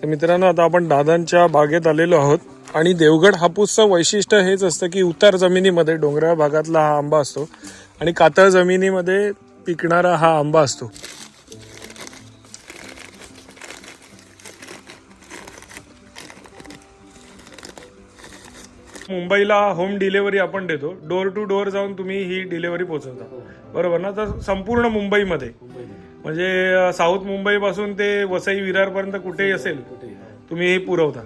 तर मित्रांनो आता आपण दादांच्या बागेत आलेलो आहोत. आणि देवगड हापूसचं वैशिष्ट्य हेच असतं की उतार जमिनीमध्ये डोंगराळ भागातला हा आंबा असतो. आणि कातळ जमिनीमध्ये पिकणारा हा आंबा असतो. मुंबईला होम डिलेवरी आपण देतो. डोर टू डोअर जाऊन तुम्ही ही डिलेवरी पोहोचवता. बरोबर ना? तर संपूर्ण मुंबईमध्ये. म्हणजे साऊथ मुंबईपासून ते वसई विरारपर्यंत कुठेही असेल तुम्ही हे पुरवता.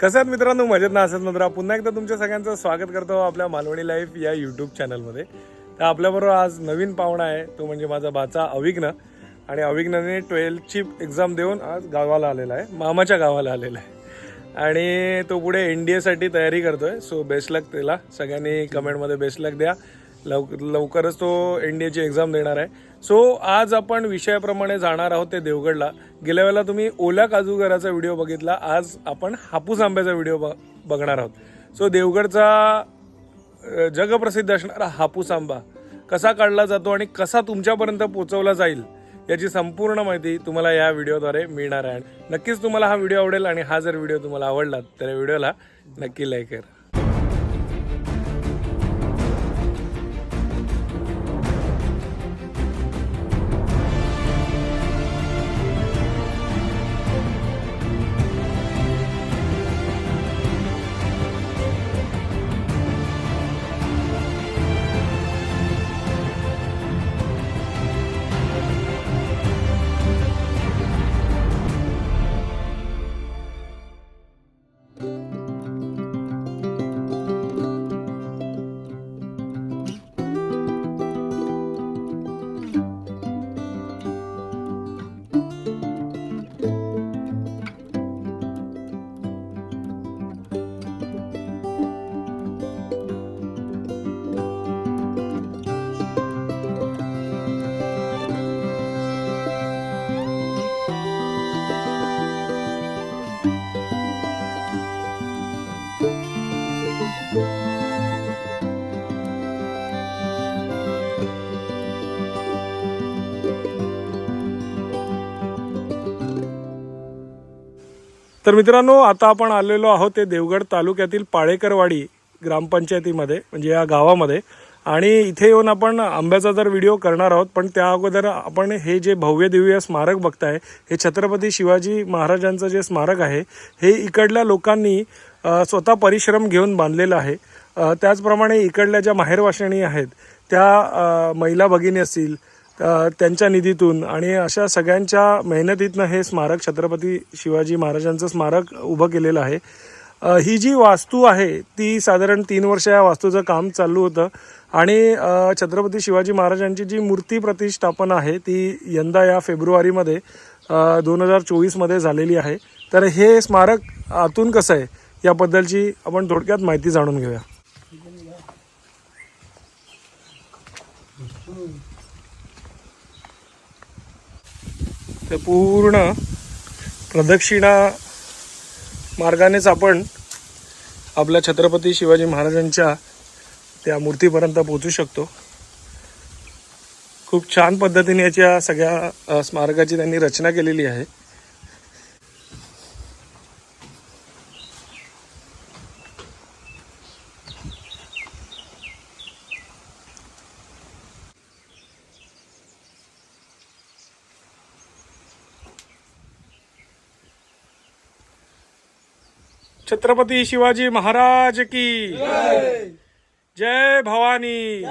कसं आहेत मित्रांनो? मजेत ना असत मित्रा? पुन्हा एकदा तुमच्या सगळ्यांचं स्वागत करतो आपल्या मालवणी लाईफ या युट्यूब चॅनलमध्ये तर आपल्याबरोबर आज नवीन पाहुणा आहे तो म्हणजे माझा बाचा अविघ्न. आणि अविघ्नने ट्वेल्थची एक्झाम देऊन आज गावाला आलेला आहे मामाच्या गावाला आलेला आहे. आणि तो पुढे एन डी एसाठी तयारी करतोय सो बेस्ट लक त्याला. सगळ्यांनी कमेंटमध्ये बेस्ट लक द्या. लव लवकरच तो एन डी एची एक्झाम देणार आहे. सो आज आपण विषयाप्रमाणे जाणार आहोत ते देवगडला. गेल्या वेळेला तुम्ही ओल्या काजूगराचा व्हिडिओ बघितला आज आपण हापूस आंब्याचा व्हिडिओ ब बघणार आहोत. सो देवगडचा जगप्रसिद्ध असणारा हापूस आंबा कसा काढला जातो आणि कसा तुमच्यापर्यंत पोचवला जाईल याची संपूर्ण माहिती तुम्हाला या व्हिडिओद्वारे मिळणार आहे. नक्कीच तुम्हाला हा व्हिडिओ आवडेल आणि हा जर व्हिडिओ तुम्हाला आवडला तर या व्हिडिओला नक्की लाईक करा. तर मित्रांनो आता आपण आलेलो आहोत ते देवगड तालुक्यातील पाळेकरवाडी ग्रामपंचायतीमध्ये म्हणजे या गावामध्ये. आणि इथे येऊन आपण आंब्याचा जर व्हिडिओ करणार आहोत पण त्या अगोदर आपण हे जे भव्य दिव्य स्मारक बघताय हे छत्रपती शिवाजी महाराजांचं जे स्मारक आहे हे इकडल्या लोकांनी स्वतः परिश्रम घेऊन बांधलेलं आहे. त्याचप्रमाणे इकडल्या ज्या माहेरवाशिणी आहेत त्या महिला भगिनी असतील त्यांच्या निधीतून आणि अशा सगळ्यांच्या मेहनतीतनं हे स्मारक छत्रपती शिवाजी महाराजांचं स्मारक उभं केलेलं आहे. ही जी वास्तू आहे ती साधारण तीन वर्ष या वास्तूचं काम चालू होतं. आणि छत्रपती शिवाजी महाराजांची जी मूर्ती प्रतिष्ठापना आहे ती यंदा या फेब्रुवारीमध्ये दोन हजार चोवीसमध्ये झालेली आहे. तर हे स्मारक आतून कसं आहे याबद्दलची आपण थोडक्यात माहिती जाणून घेऊया. ते पूर्ण प्रदक्षिणा मार्गानेच आपण आपल्या छत्रपती शिवाजी महाराजांच्या त्या मूर्तीपर्यंत पोहोचू शकतो. खूप छान पद्धतीने याच्या सगळ्या स्मारकाची त्यांनी रचना केलेली आहे. छत्रपती शिवाजी महाराज की। जय भवानी।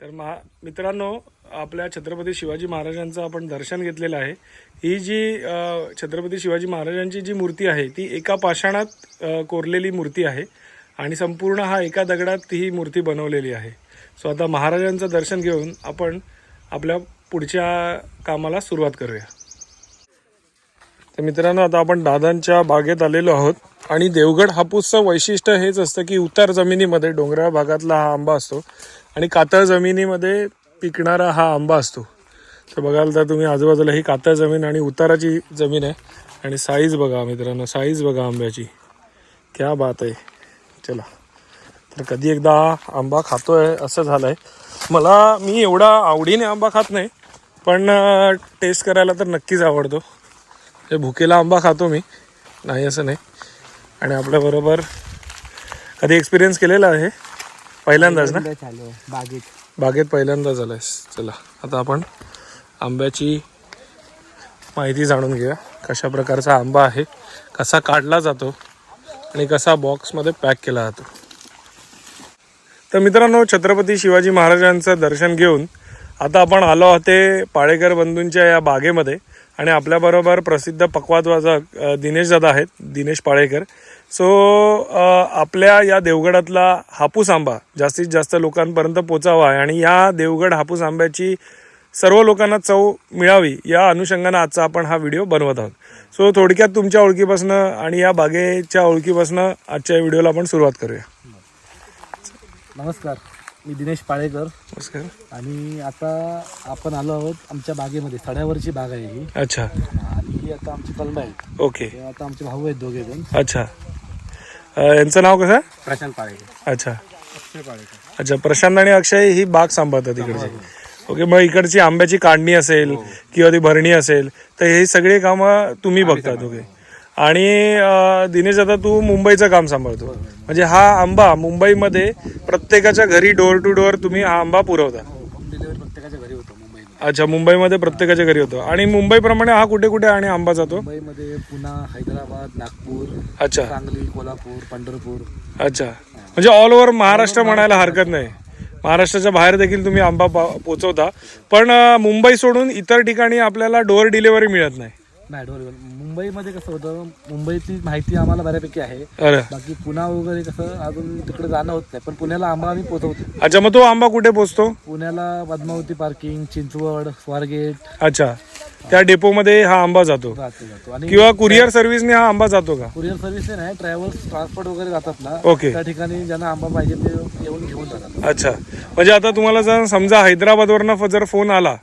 तर महा मित्रांनो आपल्या छत्रपती शिवाजी महाराजांचं आपण दर्शन घेतलेलं आहे. ही जी छत्रपती शिवाजी महाराजांची जी मूर्ती आहे ती एका पाषाणात कोरलेली मूर्ती आहे आणि संपूर्ण हा एका दगडात ही मूर्ती बनवलेली आहे. सो आता महाराजांचं दर्शन घेऊन आपण आपल्या पुढच्या कामाला सुरुवात करूया. तर मित्रांनो आता आपण दादांच्या बागेत आलेलो आहोत. आणि देवगड हापूसचं वैशिष्ट्य हेच असतं की उतार जमिनीमध्ये डोंगराळ भागातला हा आंबा असतो आणि कातळ जमिनीमध्ये पिकणारा हा आंबा असतो. तर बघाल तर तुम्ही आजूबाजूला ही कातळ जमीन आणि उताराची जमीन आहे. आणि साईज बघा मित्रांनो साईज बघा आंब्याची. क्या बात आहे. चला. तर कधी एकदा आंबा आंबा खातोय असं झालं आहे मला मी एवढा आवडीने आंबा खात नाही पण टेस्ट करायला तर नक्कीच आवडतो. हे भुकेला आंबा खातो मी. नाही असं नाही. आणि आपल्याबरोबर कधी एक्सपिरियन्स केलेला आहे? पहिल्यांदाच ना? बागेत. बागेत पहिल्यांदा झालाय. चला आता आपण आंब्याची माहिती जाणून घेऊया. कशा प्रकारचा आंबा आहे कसा काढला जातो आणि कसा बॉक्समध्ये पॅक केला जातो. तर मित्रांनो छत्रपती शिवाजी महाराजांचं दर्शन घेऊन आता आपण आलो आहोत ते पाळेकर बंधूंच्या या बागेमध्ये. आणि आपल्याबरोबर प्रसिद्ध पक्वादवादक अ, दिनेश दादा आहेत दिनेश पाळेकर. सो आपल्या या देवगडातला हापूस आंबा जास्तीत जास्त लोकांपर्यंत पोचावा आहे आणि या देवगड हापूस आंब्याची सर्व लोकांना चव मिळावी या अनुषंगानं आजचा आपण हा व्हिडिओ बनवत आहोत. सो थोडक्यात तुमच्या ओळखीपासनं आणि या बागेच्या ओळखीपासनं आजच्या व्हिडिओला आपण सुरुवात करूया. नमस्कार. मी दिनेश पाळेकर. नमस्कार. आणि आता आपण आलो आहोत आमच्या बागेमध्ये. सड्यावरची बाग आहे ही. अच्छा. आणि ही आता आमची कलम आहे ओके. हे आता आमचे भाऊ आहेत दोघे जण. अच्छा. अ, यांचं नाव कसं? प्रशांत पाळेकर. अच्छा. अक्षय पाळेकर. अच्छा प्रशांत आणि अक्षय ही बाग सांभाळतात इकडची. ओके मग इकडची आंब्याची काढणी असेल किंवा ती भरणी असेल तर हे सगळे कामं तुम्ही बघतात ओके. आणि दिनेश आता तू मुंबईचं काम सांभाळतो. म्हणजे हा आंबा मुंबईमध्ये प्रत्येकाच्या घरी डोअर टू डोअर तुम्ही हा आंबा पुरवता. प्रत्येकाच्या घरी होतो अच्छा मुंबईमध्ये प्रत्येकाच्या घरी होतो. आणि मुंबईप्रमाणे हा कुठे कुठे आणि आंबा जातो? मुंबईमध्ये पुणा हैदराबाद नागपूर अच्छा. सांगली कोल्हापूर पंढरपूर. अच्छा. म्हणजे ऑल ओव्हर महाराष्ट्र म्हणायला हरकत नाही. महाराष्ट्राच्या बाहेर देखील तुम्ही आंबा पोचवता. पण मुंबई सोडून इतर ठिकाणी आपल्याला डोअर डिलिव्हरी मिळत नाही. नाही डोर मुंबईमध्ये कसं होतं मुंबईची माहिती आम्हाला बऱ्यापैकी आहे. अरे. बाकी पुणा वगैरे कसं अजून तिकडे जाणं होत नाही पण पुण्याला आंबा आम्ही पोहोचवतो. अच्छा मग तो आंबा कुठे पोचतो पुण्याला पद्मावती पार्किंग चिंचवड स्वारगेट. अच्छा. त्या डेपोमध्ये हा आंबा जातो. जातो जातो. आणि किंवा कुरिअर सर्व्हिसने हा आंबा जातो का? कुरिअर सर्व्हिस नाही ट्रॅव्हल्स ट्रान्सपोर्ट वगैरे जातात ना ओके. त्या ठिकाणी ज्यांना आंबा पाहिजे ते येऊन घेऊन जातात. अच्छा. म्हणजे आता तुम्हाला जर समजा हैदराबादवरनं जर फोन आला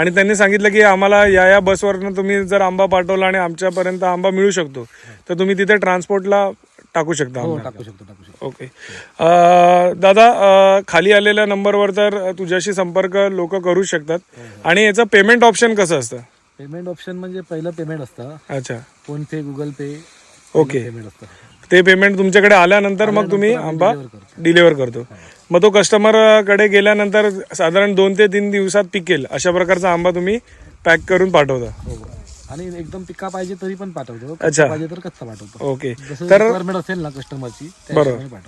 आणि त्यांनी सांगितलं की आम्हाला या या बसवरनं तुम्ही जर आंबा पाठवला आणि आमच्यापर्यंत आंबा मिळू शकतो तर तुम्ही तिथे ट्रान्सपोर्टला टाकू शकता हो आंबा. टाकू शकतो टाकू शकतो. ओके अं, दादा अं, खाली आलेल्या नंबरवर तर तुझ्याशी संपर्क लोक करू शकतात. आणि याचं पेमेंट ऑप्शन कसं असतं? पेमेंट ऑप्शन म्हणजे पहिलं पेमेंट असतं. अच्छा. PhonePe Google Pay okay payment असतं. ते पेमेंट तुमच्याकडे आल्यानंतर मग तुम्ही आंबा डिलिव्हर करतो. मग तो कस्टमरकडे गेल्यानंतर साधारण दोन ते तीन दिवसात पिकेल अशा प्रकारचा आंबा तुम्ही पॅक करून पाठवता. हो आणि एकदम पिका पाहिजे तरी पण पाठवतो. अच्छा. पाहिजे तर कच्चा पाठवतो. ओके तर असेल ना कस्टमरची बरोबर.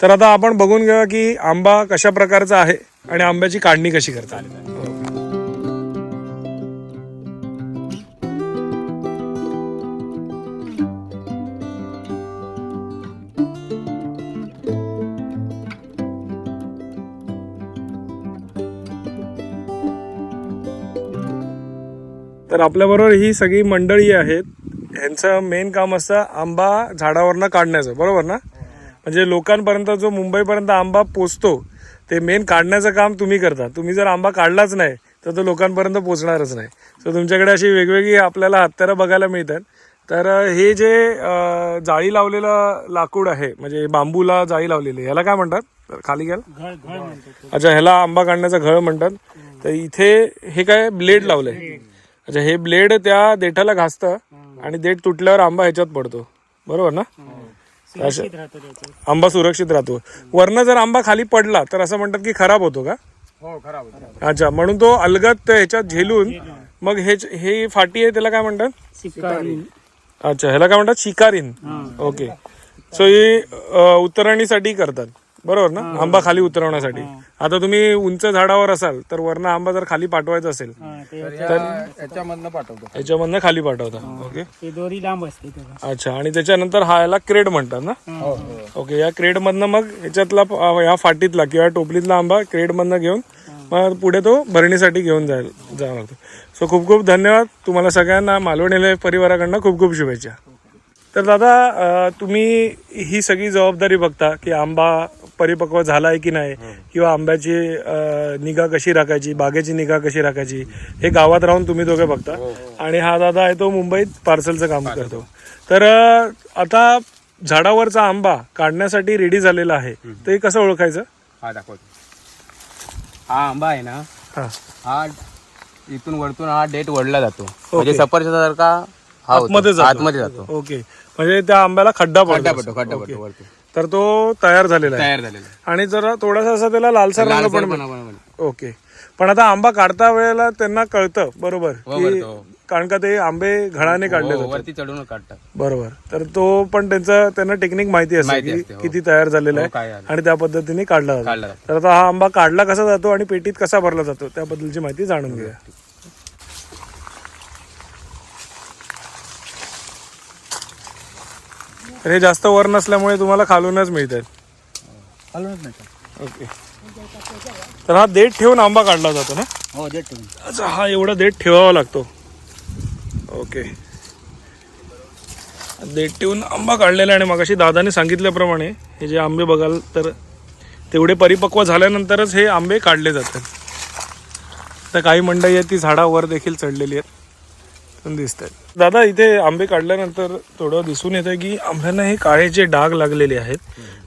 तर आता आपण बघून घेऊया की आंबा कशा प्रकारचा आहे आणि आंब्याची काढणी कशी करतात. तर आपल्याबरोबर ही सगळी मंडळी आहेत. ह्यांचं मेन काम असतं आंबा झाडावरनं काढण्याचं बरोबर ना? म्हणजे लोकांपर्यंत जो मुंबईपर्यंत आंबा पोचतो ते मेन काढण्याचं काम तुम्ही करता. तुम्ही जर आंबा काढलाच नाही तर तो लोकांपर्यंत पोचणारच नाही. सो तुमच्याकडे अशी वेगवेगळी आपल्याला हत्यारं बघायला मिळतात. तर हे जे जाळी लावलेलं लाकूड आहे म्हणजे बांबूला जाळी लावलेली ह्याला काय म्हणतात? खाली घ्याल. अच्छा ह्याला आंबा काढण्याचं घळ म्हणतात. तर इथे हे काय ब्लेड लावलंय? अच्छा हे ब्लेड त्या देठाला घासतं आणि देठ तुटल्यावर आंबा ह्याच्यात पडतो. बरोबर ना? अशा- आंबा सुरक्षित राहतो. वरनं जर आंबा खाली पडला तर असं म्हणतात की खराब होतो का? हो खराब होतो. अच्छा म्हणून तो अलगत ह्याच्यात झेलून मग हे हे फाटी आहे त्याला काय म्हणतात? अच्छा ह्याला काय म्हणतात? शिकारीन. ओके. सो ही उतरणीसाठी करतात. बरोबर ना? आंबा खाली उतरवण्यासाठी. आता तुम्ही उंच झाडावर असाल तर वरनं आंबा जर खाली पाठवायचा असेल याच्यामधनं पाठवतो. ह्याच्यामधनं खाली पाठवता. ओके? ते दोरी लांब असते अच्छा आणि त्याच्यानंतर हा याला क्रेड म्हणतात ना? ओके या क्रेड मधनं मग ह्याच्यातला अ, या फाटीतला किंवा टोपलीतला आंबा क्रेड मधनं घेऊन मग पुढे तो भरणीसाठी घेऊन जायला जावा लागतो सो खूप खूप धन्यवाद तुम्हाला सगळ्यांना मालवणी परिवाराकडनं खूप खूप शुभेच्छा. तर दादा तुम्ही ही सगळी जबाबदारी बघता की आंबा परिपक्व झाला आहे की नाही? किंवा आंब्याची निगा कशी राखायची बागेची निगा कशी राखायची हे गावात राहून तुम्ही दोघे बघता. आणि हा दादा आहे तो मुंबईत पार्सलचं काम करतो. तर आता झाडावरचा आंबा काढण्यासाठी रेडी झालेला आहे. तर हे कसं ओळखायचं? हा दाखवतो. हा आंबा आहे ना हा. हा इथून वरतून हा डेट वडला जातो. म्हणजे सफरचंदासारखा हा. आतमध्ये जातो. ओके. म्हणजे त्या आंब्याला खड्डा खड्डा पडतो पडतो खड्डा. पडतो तर तो तयार झालेला आहे. तयार झालेला आणि जरा थोडासा असा त्याला लालसर रंग पण पण आपण- ओके. पण आता आंबा काढता वेळेला त्यांना कळतं बरोबर हो, की कळतं. कारण का ते आंबे घडाने काढले हो, वरती चढून काढतात. बरोबर. तर तो पण त्यांचा त्यांना टेक्निक माहिती असते माहिती की असते, हो. किती तयार झालेला हो, काय आहे. झालं. आणि त्या पद्धतीने काढला जातो. काढला जातो. तर आता हा आंबा काढला कसा जातो आणि पेटीत कसा भरला जातो त्याबद्दलची माहिती जाणून घेऊया. तर हे जास्त वर नसल्यामुळे तुम्हाला खालूनच मिळतात नाही का? ओके. तर हा देठ ठेवून आंबा काढला जातो ना? हो देत ठेवून. अच्छा हा एवढा देठ ठेवावा लागतो. ओके. देठ ठेवून आंबा काढलेला आहे आणि मगाशी दादाने सांगितल्याप्रमाणे हे जे आंबे बघाल तर तेवढे परिपक्व झाल्यानंतरच हे आंबे काढले जातात. तर काही मंडळी आहेत ती झाडावर देखील चढलेली आहेत. पण दिसत आहेत दादा इथे आंबे काढल्यानंतर थोडं दिसून येतं की आंब्यांना हे काळे जे डाग लागलेले आहेत.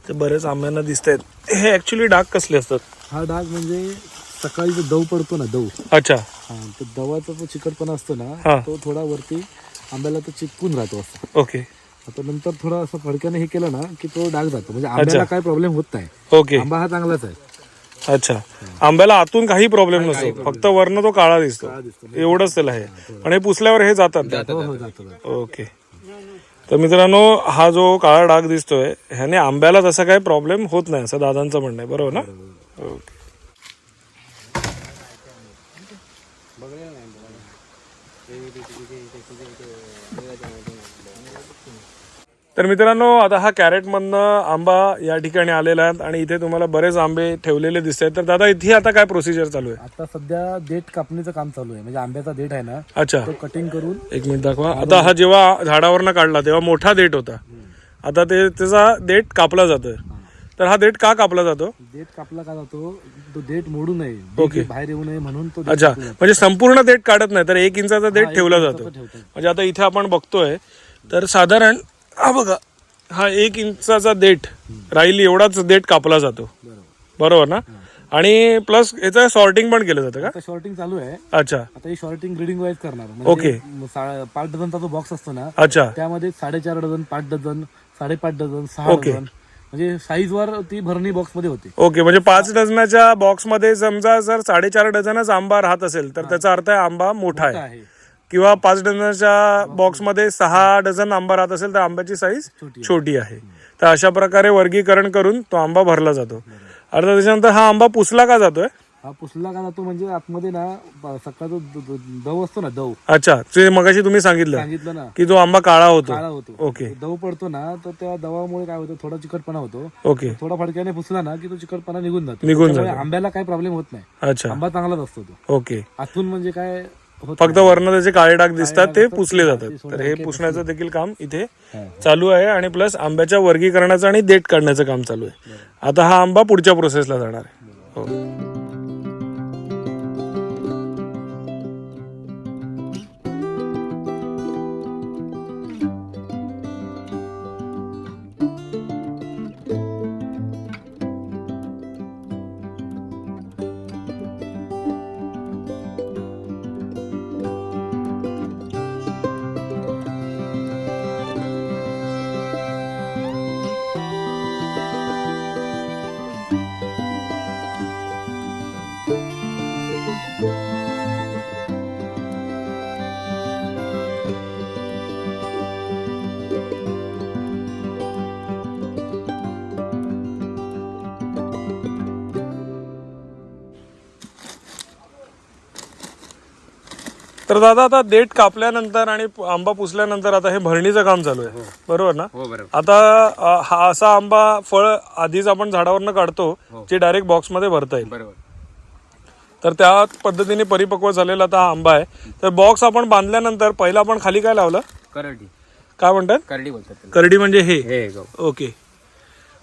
ते बरेच आंब्यांना दिसत आहेत हे ऍक्च्युली डाग कसले असतात? हा डाग म्हणजे सकाळी जो दव पडतो ना दव. अच्छा. हा तो दवाचा जो चिकटपणा असतो हा. ना तो थोडा वरती आंब्याला तो चिपकून राहतो असं. ओके. आता नंतर थोडा असं फडक्याने हे केलं ना की तो डाग जातो. म्हणजे आंब्याला काय प्रॉब्लेम होत नाही. ओके. आंबा हा चांगलाच आहे. अच्छा. आंब्याला आतून काही प्रॉब्लेम नसतो. फक्त वरनं तो काळा दिसतो. एवढंच त्याला हे. पण हे पुसल्यावर हे जातात. जातो जातो. ओके. तर मित्रांनो हा जो काळा डाग दिसतोय ह्याने आंब्याला तसा काही प्रॉब्लेम होत नाही असं दादांचं म्हणणं आहे. बरोबर ना? ओके. तर मित्रांनो आता हा कॅरेटमधनं आंबा या ठिकाणी आलेला आहे आणि इथे तुम्हाला बरेच आंबे ठेवलेले दिसत आहेत तर दादा इथे आता काय प्रोसिजर चालू आहे? आता सध्या देठ कापणीचं काम चालू आहे. म्हणजे आंब्याचा देठ आहे ना अच्छा. तो कटिंग करून एक मिनिट दाखवा. आता हा जेव्हा झाडावरनं काढला तेव्हा मोठा देठ होता. आता ते त्याचा देठ कापला जातोय. तर हा देठ का कापला जातो? देठ कापला का जातो? तो देठ मोडू नये. देठ बाहेर येऊ नये म्हणून तो अच्छा. म्हणजे संपूर्ण देठ काढत नाही तर एक इंचाचा देठ ठेवला जातो. म्हणजे आता इथे आपण बघतोय तर साधारण हा बघा हा एक इंचाचा देठ राहिली एवढाच देठ कापला जातो. बरोबर ना? आणि प्लस याचं सॉर्टिंग पण केलं जातं का? शॉर्टिंग चालू आहे. अच्छा. आता ही शॉर्टिंग ग्रेडिंग वाईज करणार. ओके. म्हणजे सा- पाच डझनचा जो बॉक्स असतो ना अच्छा. त्यामध्ये साडेचार डझन पाच डझन साडेपाच डझन सहा ओके. डझन म्हणजे साईज वर ती भरणी बॉक्समध्ये होते. ओके म्हणजे पाच डझनाच्या बॉक्समध्ये समजा जर साडेचार डझनच आंबा राहत असेल तर त्याचा अर्थ आहे आंबा मोठा आहे. किंवा पाच डझनाच्या बॉक्समध्ये सहा डझन आंबा राहत असेल तर आंब्याची साईज छोटी आहे. तर अशा प्रकारे वर्गीकरण करून तो आंबा भरला जातो. अर्थात त्याच्यानंतर हा आंबा पुसला का जातोय? हा पुसला का जातो म्हणजे आतमध्ये ना सकाळचा द- दव असतो ना दव. अच्छा ते मगाशी तुम्ही सांगितलं सांगितलं ना. की तो आंबा काळा होतो. काळा होतो. ओके. तो दव पडतो ना तर त्या दवामुळे काय होतं थोडा चिकटपणा होतो. ओके. थोडा फडक्याने पुसला ना की तो चिकटपणा निघून जातो. निघून त्यामुळे आंब्याला काही प्रॉब्लेम होत नाही. अच्छा. आंबा चांगलाच असतो तो. ओके. आतून म्हणजे काय होत फक्त वर्ण त्याचे काळे डाग दिसतात ते पुसले जातात. तर हे पुसण्याचं देखील काम इथे. चालू आहे आणि प्लस आंब्याच्या वर्गीकरणाचं आणि देठ काढण्याचं काम चालू आहे. आता हा आंबा पुढच्या प्रोसेसला जाणार आहे. हो. तर दादा आता देठ कापल्यानंतर आणि आंबा पुसल्यानंतर आता हे भरणीचं काम चालू आहे. बरोबर ना? हो बरोबर. आता अ, हा असा आंबा फळ आधीच आपण झाडावरनं काढतो जे डायरेक्ट बॉक्समध्ये भरता येईल. बरोबर. तर त्या पद्धतीने परिपक्व झालेला आता हा आंबा आहे. तर बॉक्स आपण बांधल्यानंतर पहिला आपण खाली काय लावलं? करडी. काय म्हणतात? करडी बोलतात त्याला. करडी म्हणजे हे. हे गहू. ओके.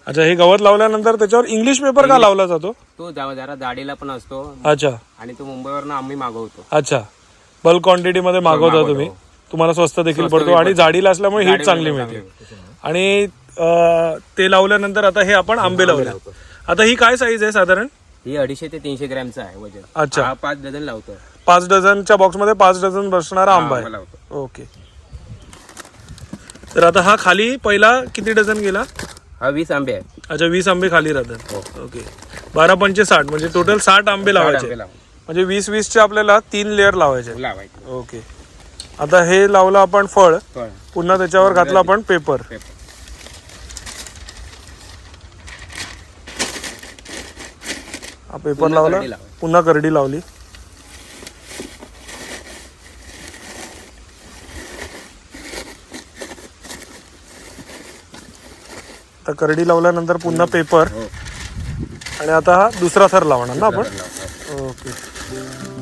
अच्छा हे गवत लावल्यानंतर त्याच्यावर इंग्लिश पेपर का लावला जातो? तो जरा जाडीला पण असतो. अच्छा. आणि तो मुंबईवरनं आम्ही मागवतो. अच्छा. बल्क क्वांटिटी मध्ये मागवता. तुम्ही. तुम्हाला स्वस्त देखील पडतो आणि जाडीला असल्यामुळे हीट चांगली मिळते. आणि ते लावल्यानंतर आता हे आपण आंबे लावले आता ही काय साईज आहे साधारण? ही अडीचशे ते तीनशे ग्रॅमचं आहे वजन. अच्छा. हा पाच डझन लावतो. पाच डझनच्या बॉक्समध्ये पाच डझन बसणारा आंबा आहे. लावतो. ओके. तर आता हा खाली पहिला किती डझन गेला? हा वीस आंबे आहेत. अच्छा वीस आंबे खाली राहतात. ओके. बारा पंचे साठ म्हणजे टोटल साठ आंबे लावायचे. म्हणजे वीस वीसचे आपल्याला तीन लेअर लावायचे लावायचे. ओके आता हे लावलं आपण फळ फळ. पुन्हा त्याच्यावर घातलं आपण पेपर पेपर हा पेपर पुन्हा लावला लावायची. पुन्हा करडी लावली. आता करडी लावल्यानंतर पुन्हा पेपर हो. आणि आता हा दुसरा थर लावणार ना आपण. Okay Thank you.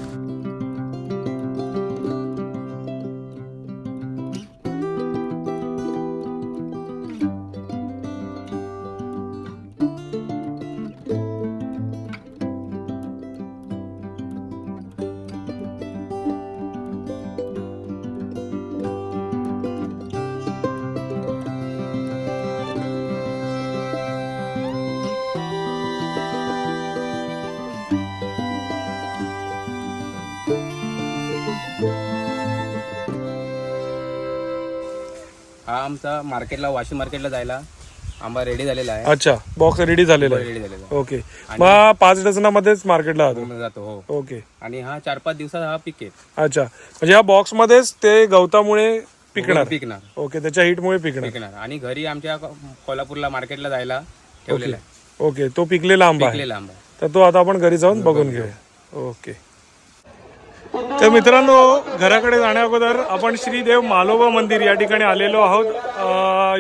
आमचा मार्केटला वाशिम मार्केटला जायला आंबा रेडी झालेला आहे. अच्छा बॉक्स रेडी झालेला आहे. रेडी झालेला ओके मग हा पाच डझनामध्येच मार्केटला जातो. हो. ओके आणि हा चार पाच दिवसात हा पिकेल अच्छा. म्हणजे ह्या बॉक्स मध्येच ते गवतामुळे पिकणार. पिकणार. ओके त्याच्या हिटमुळे पिकणार. पिकणार. आणि घरी आमच्या कोल्हापूरला मार्केटला जायला ठेवलेला आहे. ओके तो पिकलेला आंबा आहे. पिकलेला आंबा तर तो आता आपण घरी जाऊन बघून घेऊया. ओके तर मित्रांनो घराकडे जाण्या अगोदर आपण श्रीदेव मालोबा मंदिर या ठिकाणी आलेलो आहोत.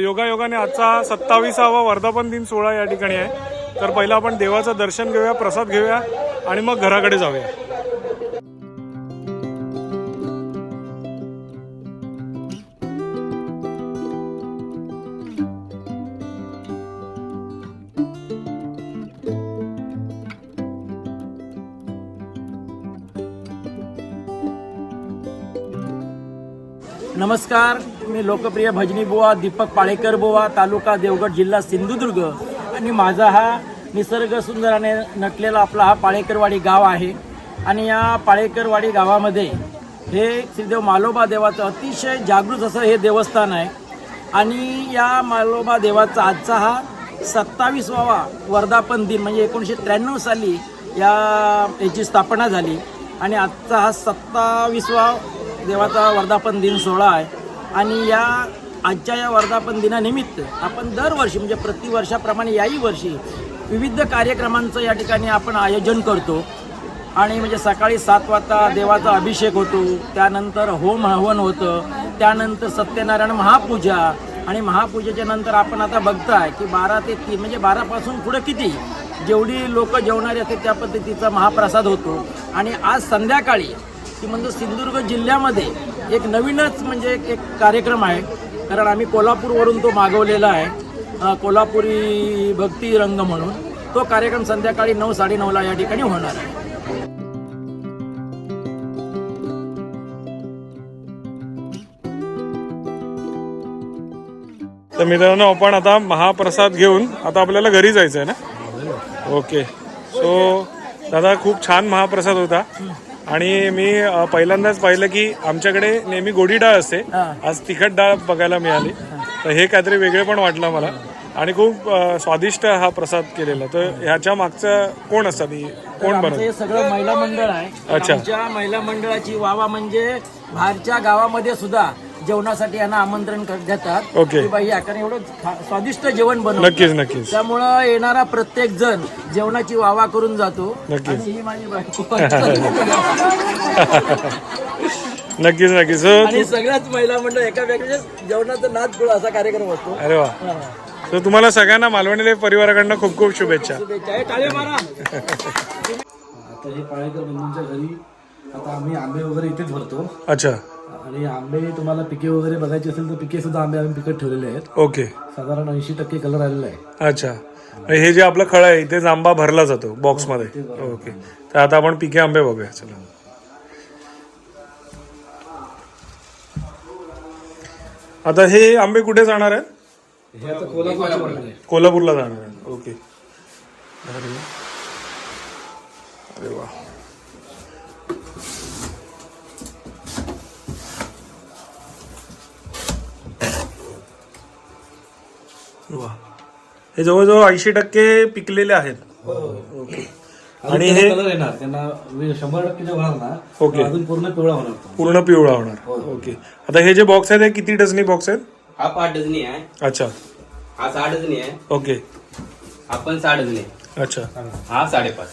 योगायोगाने आजचा सत्तावीसावा वर्धापन दिन सोहळा या ठिकाणी आहे. तर पहिला आपण देवाचं दर्शन घेऊया प्रसाद घेऊया आणि मग घराकडे जाऊया. नमस्कार. मी लोकप्रिय भजनी बुवा दीपक पाळेकर बुवा तालुका देवगड जिल्हा सिंधुदुर्ग. आणि माझा हा निसर्ग सुंदराने नटलेला आपला हा पाळेकरवाडी गाव आहे. आणि या पाळेकरवाडी गावामध्ये हे श्रीदेव मालोबा देवाचं अतिशय जागृत असं हे देवस्थान आहे. आणि या मालोबा देवाचा आजचा हा सत्तावीसवा वर्धापन दिन म्हणजे एकोणीसशे त्र्याण्णव साली या याची स्थापना झाली. आणि आजचा हा सत्तावीसवा देवाचा वर्धापन दिन सोहळा आहे. आणि या आजच्या या वर्धापन दिनानिमित्त आपण दरवर्षी म्हणजे प्रतिवर्षाप्रमाणे याही वर्षी विविध कार्यक्रमांचं या ठिकाणी आपण आयोजन करतो. आणि म्हणजे सकाळी सात वाजता देवाचा अभिषेक होतो त्यानंतर होम हवन होतं त्यानंतर सत्यनारायण महापूजा आणि महापूजेच्या नंतर आपण आता बघताय की बारा ते तीन म्हणजे बारापासून पुढे किती जेवढी लोक जेवणारी असते त्या पद्धतीचा महाप्रसाद होतो. आणि आज संध्याकाळी की म्हणजे सिंधुदुर्ग जिल्ह्यामध्ये एक नवीनच म्हणजे एक एक कार्यक्रम आहे. कारण आम्ही कोल्हापूरवरून तो मागवलेला आहे. कोल्हापुरी भक्ती रंग म्हणून. तो कार्यक्रम संध्याकाळी नऊ साडेनऊला या ठिकाणी होणार आहे. तर मित्रांनो आपण आता महाप्रसाद घेऊन आता आपल्याला घरी जायचं आहे ना. ओके. सो दादा खूप छान महाप्रसाद होता. आणि मी अ, पहिल्यांदाच पाहिलं की आमच्याकडे नेहमी गोडी डाळ असते. आज तिखट डाळ बघायला मिळाली. तर हे काहीतरी वेगळे पण वाटलं मला. आणि खूप अ, स्वादिष्ट हा प्रसाद केलेला. तर ह्याच्या मागचं कोण असतात? ही कोण आमचं बनवतं? हे सगळं महिला मंडळ आहे. अच्छा. आमच्या महिला मंडळाची वावा म्हणजे बाहेरच्या गावामध्ये सुद्धा जेवणासाठी यांना आमंत्रण कर- देतात. ओके. की बाई या कारण एवढं खा- स्वादिष्ट जेवण बनवतात नक्कीच नक्कीच. त्यामुळं येणारा प्रत्येक जण जेवणाची वावा करून जातो. नक्कीच. आणि ही माझी बायको. नक्कीच नक्कीच. So, आणि सगळ्याच महिला मंडळ एका व्यक्तीच्या जेवणाचा नाच गोळ असा कार्यक्रम असतो. अरे वा. तर तुम्हाला सगळ्यांना मालवणी देव परिवाराकडनं खूप खूप शुभेच्छा. शुभेच्छा. हे मारा. आता हे पाळेकर बंधूंच्या घरी आता आम्ही आंबे वगैरे इथेच भरतो. अच्छा. आणि आंबे तुम्हाला पिके वगैरे बघायचे असेल तर पिके सुद्धा आंबे आम्ही पिकत ठेवलेले आहेत. ओके. साधारण ऐंशी टक्के कलर आलेला आहे. अच्छा. हे जे आपलं खळ आहे इथेच आंबा भरला जातो बॉक्समध्ये ओके. तर आता आपण पिके आंबे बघूया. चला. आता हे आंबे कुठे जाणार आहे हे आता. कोल्हापूरला जाणार आहे. ओके. अरे वा. वा. हे जवळजवळ ऐंशी टक्के पिकलेले आहेत. ओके. आणि हे कलर येणार. त्यांना वे- शंभर टक्के जे होणार ना ओके. अजून पूर्ण पिवळा होणार तो. पूर्ण पिवळा होणार. ओके. आता हे जे बॉक्स आहेत हे किती डझनी बॉक्स आहेत? हा पाच डझनी आहे. अच्छा. हा सहा डझनी आहे. ओके. हा पण सहा डझनी आहे. अच्छा. हा साडेपाच.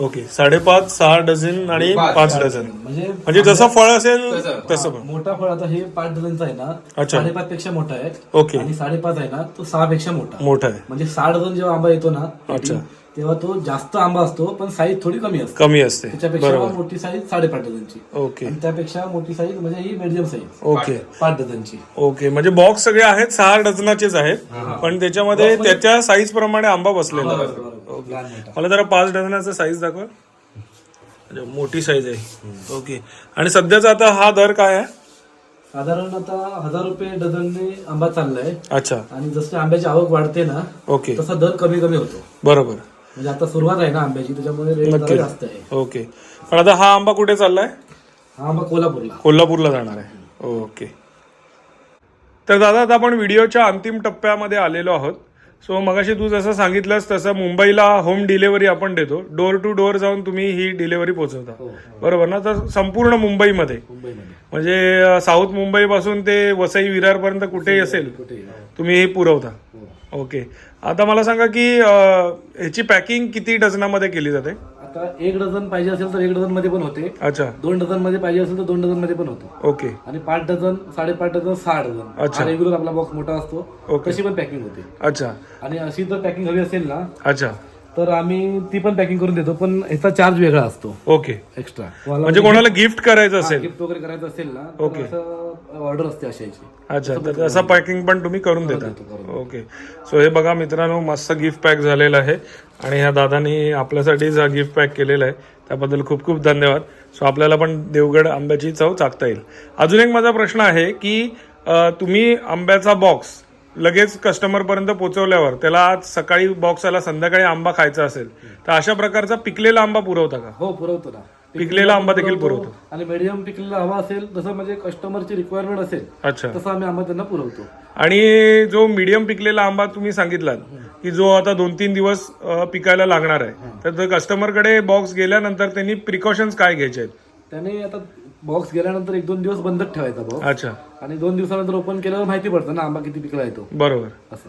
ओके साडेपाच सहा डझन आणि पाच. पाच डझन म्हणजे म्हणजे जसं फळ असेल तसं. तसं पण मोठा फळ आता हे पाच डझनचा आहे ना अच्छा. साडेपाच पेक्षा मोठा आहे ओके आणि साडेपाच आहे ना तो सहा पेक्षा मोठा मोठा आहे म्हणजे सहा डझन जेव्हा आंबा येतो ना अच्छा. तेव्हा तो जास्त आंबा असतो पण साईज थोडी कमी असते. कमी असते. त्याच्यापेक्षा बरोबर. मोठी साईज साडेपाच डझनची. ओके. आणि त्यापेक्षा मोठी साईज म्हणजे ही मिडियम साईज ओके. पाच डझनची. ओके. म्हणजे बॉक्स सगळे आहेत सहा डझनाचेच आहेत पण त्याच्यामध्ये त्याच्या साईज प्रमाणे आंबा बसलेला आहे. लहान मोठा. मला जरा पाच डझनाचा साईज दाखवा. अच्छा, मोठी साईज आहे. ओके. आणि सध्याचा आता हा दर काय आहे? साधारण आता हजार रुपये डझनने आंबा चाललाय. अच्छा. आणि जसं आंब्याची आवक वाढते ना ओके. तसा दर कमी कमी होतो. बरोबर. म्हणजे आता सुरुवात आहे ना आंब्याची त्याच्यामुळे रेट. जरा जास्त आहे. ओके. पण आता हा आंबा कुठे चाललाय? हा आंबा कोल्हापूरला. कोल्हापूरला जाणार आहे. ओके. तर दादा आता आपण व्हिडिओच्या अंतिम टप्प्यामध्ये आलेलो आहोत. सो मगाशी तू जसं सांगितलंस तसं मुंबईला होम डिलेवरी आपण देतो. डोर टू डोर जाऊन तुम्ही ही डिलेवरी पोहोचवता. बरोबर ना? तर संपूर्ण मुंबईमध्ये. मुंबईमध्ये. म्हणजे अं, साऊथ मुंबईपासून ते वसई विरारपर्यंत कुठेही असेल कुठे तुम्ही हे पुरवता. ओके. आता मला सांगा की ह्याची पॅकिंग किती डझनामध्ये केली जाते? आता एक डझन पाहिजे असेल तर एक डझनमध्ये पण होते. अच्छा. दोन डझनमध्ये पाहिजे असेल तर दोन डझनमध्ये पण होतो. ओके. आणि पाच डझन साडेपाच डझन सहा डझन. अच्छा. रेग्युलर आपला बॉक्स मोठा असतो. ओके. तशी पण पॅकिंग होते. अच्छा. आणि अशी जर पॅकिंग हवी असेल ना अच्छा. तर आम्ही ती पण पॅकिंग करून देतो पण ह्याचा चार्ज वेगळा असतो. ओके एक्स्ट्रा म्हणजे कोणाला गिफ्ट करायचं असेल. गिफ्ट वगैरे करायचं असेल ना ओके. ऑर्डर असते अशाची अच्छा तर तसं पॅकिंग पण तुम्ही करून देता. ओके सो हे बघा मित्रांनो मस्त गिफ्ट पॅक झालेलं आहे. आणि ह्या दादानी आपल्यासाठीच हा गिफ्ट पॅक केलेला आहे. त्याबद्दल खूप खूप धन्यवाद. सो आपल्याला पण देवगड आंब्याची चव चाकता येईल. अजून एक माझा प्रश्न आहे की अं, तुम्ही आंब्याचा बॉक्स लगेच कस्टमरपर्यंत पोहोचवल्यावर त्याला आज सकाळी बॉक्स आला संध्याकाळी आंबा खायचा असेल तर अशा प्रकारचा पिकलेला आंबा पुरवता का? हो पुरवतो ना. पिकलेला आंबा देखील पुरवतो आणि मीडियम पिकलेला हवा असेल तसं म्हणजे कस्टमरची रिक्वायरमेंट असेल अच्छा. तसं आम्ही आंबा त्यांना पुरवतो. आणि जो मीडियम पिकलेला आंबा तुम्ही सांगितलात की जो आता दोन तीन दिवस अ, पिकायला लागणार आहे तर कस्टमरकडे बॉक्स गेल्यानंतर त्यांनी प्रिकॉशन्स काय घ्यायचे आहेत? त्याने आता बॉक्स गेल्यानंतर एक दोन दिवस बंदच ठेवायचा बॉक्स अच्छा. आणि दोन दिवसानंतर ओपन केल्यावर माहिती पडतं ना आंबा किती पिकला येतो बरोबर. असं.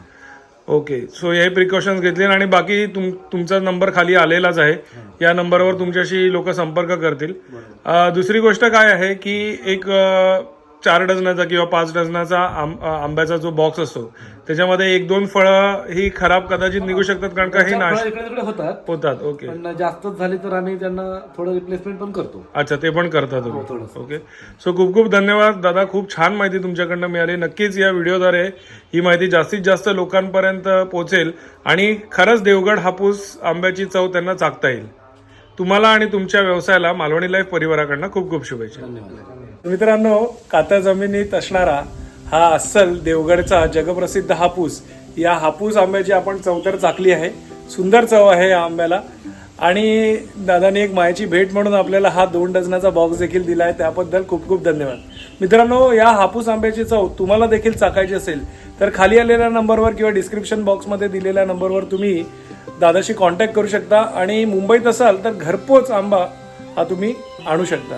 ओके सो हे प्रिकॉशन्स घेतले आणि बाकी तुम तुमचा नंबर खाली आलेलाच आहे. या नंबरवर तुमच्याशी लोक संपर्क करतील. अ, दुसरी गोष्ट काय आहे की एक अ, चार डझनाचा किंवा पाच डझनाचा आंब्याचा जो बॉक्स असतो त्याच्यामध्ये एक दोन फळं ही खराब कदाचित निघू शकतात कारण का हे नाश फळं इकडे तिकडे होतात. होतात ओके पण जास्तच झाली तर आम्ही त्यांना थोडं रिप्लेसमेंट पण करतो. अच्छा ते पण करता तुम्ही. थोडंसं. ओके सो खूप खूप धन्यवाद. दादा खूप छान माहिती तुमच्याकडनं मिळाली. नक्कीच या व्हिडिओद्वारे ही माहिती जास्तीत जास्त लोकांपर्यंत पोहोचेल आणि खरंच देवगड हापूस आंब्याची चव त्यांना चाकता येईल. तुम्हाला आणि तुमच्या व्यवसायाला मालवणी लाईफ परिवाराकडनं खूप खूप शुभेच्छा. धन्यवाद. मित्रांनो कात्या जमिनीत असणारा हा अस्सल देवगडचा जगप्रसिद्ध हापूस या हापूस आंब्याची आपण चौतर चाकली आहे. सुंदर चव आहे या आंब्याला. आणि दादाने एक मायाची भेट म्हणून आपल्याला हा दोन डझनाचा बॉक्स देखील दिला आहे. त्याबद्दल खूप खूप धन्यवाद. मित्रांनो या हापूस आंब्याची चव तुम्हाला देखील चाकायची असेल तर खाली आलेल्या नंबरवर किंवा डिस्क्रिप्शन बॉक्समध्ये दिलेल्या नंबरवर तुम्ही दादाशी कॉन्टॅक्ट करू शकता. आणि मुंबईत असाल तर घरपोच आंबा हा तुम्ही आणू शकता.